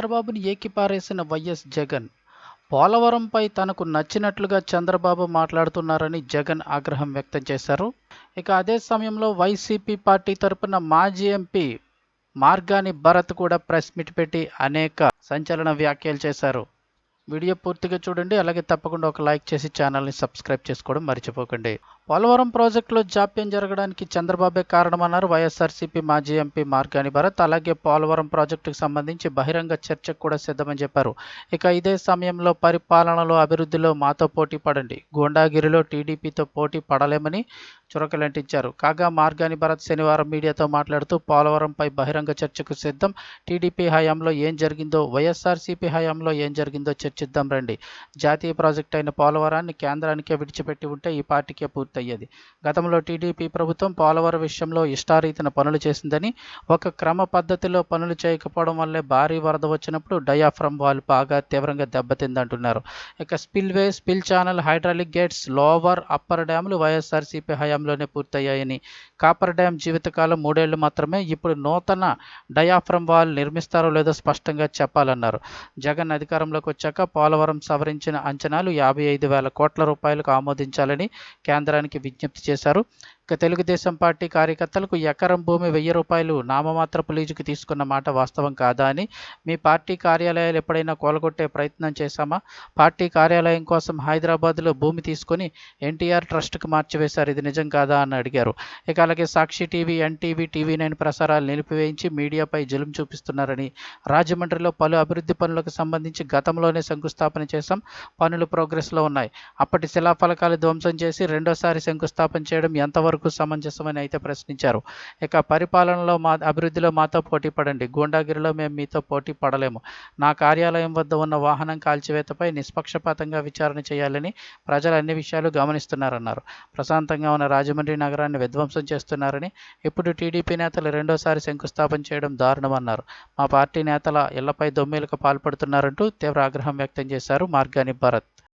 చంద్రబాబుని ఏకిపారేసిన వైఎస్ జగన్. పోలవరంపై తనకు నచ్చినట్లుగా చంద్రబాబు మాట్లాడుతున్నారని జగన్ ఆగ్రహం వ్యక్తం చేశారు. ఇక అదే సమయంలో వైసీపీ పార్టీ తరపున మాజీ ఎంపీ మార్గాని భరత్ కూడా ప్రెస్ మీట్ పెట్టి అనేక సంచలన వ్యాఖ్యలు చేశారు. వీడియో పూర్తిగా చూడండి. అలాగే తప్పకుండా ఒక లైక్ చేసి ఛానల్ని సబ్స్క్రైబ్ చేసుకోవడం మర్చిపోకండి. పోలవరం ప్రాజెక్టులో జాప్యం జరగడానికి చంద్రబాబే కారణమన్నారు. వైఎస్ఆర్సీపీ మాజీ ఎంపీ మార్గాని భరత్ అలాగే పోలవరం ప్రాజెక్టుకు సంబంధించి బహిరంగ చర్చకు కూడా సిద్ధమని చెప్పారు. ఇక ఇదే సమయంలో పరిపాలనలో అభివృద్ధిలో మాతో పోటీ పడండి. గోండాగిరిలో టీడీపీతో పోటీ పడలేమని చురకలంటించారు. కాగా మార్గాని భరత్ శనివారం మీడియాతో మాట్లాడుతూ పోలవరంపై బహిరంగ చర్చకు సిద్ధం. టీడీపీ హయాంలో ఏం జరిగిందో వైఎస్ఆర్సీపీ హయాంలో ఏం జరిగిందో చర్చిద్దాం రండి. జాతీయ ప్రాజెక్ట్ అయిన పోలవరాన్ని కేంద్రానికే విడిచిపెట్టి ఉంటే ఈ పార్టీకే పూర్తయ్యేది. గతంలో టీడీపీ ప్రభుత్వం పోలవరం విషయంలో ఇష్టారీతిన పనులు చేసిందని ఒక క్రమ పద్ధతిలో పనులు చేయకపోవడం వల్లే భారీ వరద వచ్చినప్పుడు డయాఫ్రమ్ వాల్ బాగా తీవ్రంగా దెబ్బతిందంటున్నారు. ఇక spillway spill channel hydraulic gates lower upper డ్యాములు వైఎస్ఆర్సీపీ కాలంలోనే పూర్తయ్యాయని. కాపర్ డ్యాం జీవితకాలం మూడేళ్ళు మాత్రమే ఇప్పుడు నూతన డయాఫ్రమ్ వాల్ నిర్మిస్తారో లేదో స్పష్టంగా చెప్పాలన్నారు. జగన్ అధికారంలోకి వచ్చాక పోలవరం సవరించిన అంచనాలు యాభై ఐదు వేల కోట్ల రూపాయలకు ఆమోదించాలని కేంద్రానికి విజ్ఞప్తి చేశారు. తెలుగుదేశం పార్టీ కార్యకర్తలకు ఎకరం భూమి వెయ్యి రూపాయలు నామమాత్రపు లీజుకి తీసుకున్న మాట వాస్తవం కాదా అని మీ పార్టీ కార్యాలయాలు ఎప్పుడైనా కోలగొట్టే ప్రయత్నం చేశామా? పార్టీ కార్యాలయం కోసం హైదరాబాద్లో భూమి తీసుకొని ఎన్టీఆర్ ట్రస్ట్కు మార్చివేశారు. ఇది నిజం కాదా అని అడిగారు. ఇక అలాగే Sakshi TV NTV TV nine ప్రసారాలు నిలిపివేయించి మీడియాపై జులుం చూపిస్తున్నారని రాజమండ్రిలో పలు అభివృద్ధి పనులకు సంబంధించి గతంలోనే శంకుస్థాపన చేశాం. పనులు ప్రోగ్రెస్లో ఉన్నాయి. అప్పటి శిలాఫలకాలు ధ్వంసం చేసి రెండోసారి శంకుస్థాపన చేయడం ఎంతవరకు ఎంతవరకు సమంజసమని అయితే ప్రశ్నించారు. ఇక పరిపాలనలో మా అభివృద్ధిలో మాతో పోటీ పడండి. గూండాగిరిలో మేము మీతో పోటీ పడలేము. నా కార్యాలయం వద్ద ఉన్న వాహనం కాల్చివేతపై నిష్పక్షపాతంగా విచారణ చేయాలని ప్రజలు అన్ని విషయాలు గమనిస్తున్నారన్నారు. ప్రశాంతంగా ఉన్న రాజమండ్రి నగరాన్ని విధ్వంసం చేస్తున్నారని ఇప్పుడు టీడీపీ నేతలు రెండోసారి శంకుస్థాపన చేయడం దారుణమన్నారు. మా పార్టీ నేతల ఇళ్ళపై దొమ్మీలకు పాల్పడుతున్నారంటూ తీవ్ర ఆగ్రహం వ్యక్తం చేశారు మార్గాని భరత్.